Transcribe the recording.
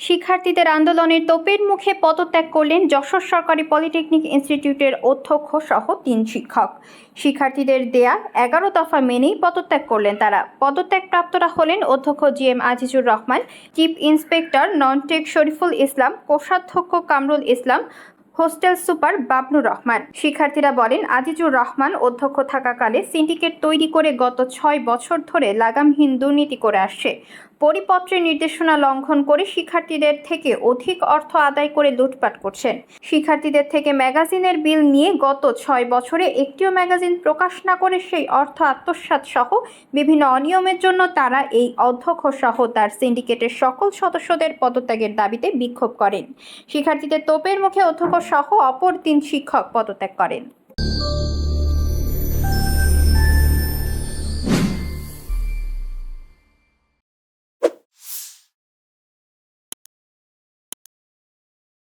শিক্ষার্থীদের আন্দোলনের তোপের মুখে পদত্যাগ করলেন যশোর সরকারি পলিটেকনিক ইনস্টিটিউটের অধ্যক্ষ সহ তিন শিক্ষক। শিক্ষার্থীদের দেয়া এগারো দফা মেনেই পদত্যাগ করলেন তারা। পদত্যাগপ্রাপ্তরা হলেন অধ্যক্ষ G M Azizur Rahman, chief inspector nontech Shariful Islam, কোষাধ্যক্ষ কামরুল ইসলাম, হোস্টেল সুপার বাবনুর রহমান। শিক্ষার্থীরা বলেন, আজিজুর রহমান অধ্যক্ষ থাকাকালে সিন্ডিকেট তৈরি করে গত ছয় বছর ধরে লাগামহীন দুর্নীতি করে আসছে। পরিপত্রের নির্দেশনা লঙ্ঘন করে শিক্ষার্থীদের থেকে অধিক অর্থ আদায় করে লুটপাট করছেন। শিক্ষার্থীদের থেকে ম্যাগাজিনের বিল নিয়ে গত ছয় বছরে একটিও ম্যাগাজিন প্রকাশ না করে সেই অর্থ আত্মসাৎ সহ বিভিন্ন অনিয়মের জন্য তারা এই অধ্যক্ষ সহ তার সিন্ডিকেটের সকল সদস্যদের পদত্যাগের দাবিতে বিক্ষোভ করেন। শিক্ষার্থীদের তোপের মুখে অধ্যক্ষ সহ অপর তিন শিক্ষক পদত্যাগ করেন।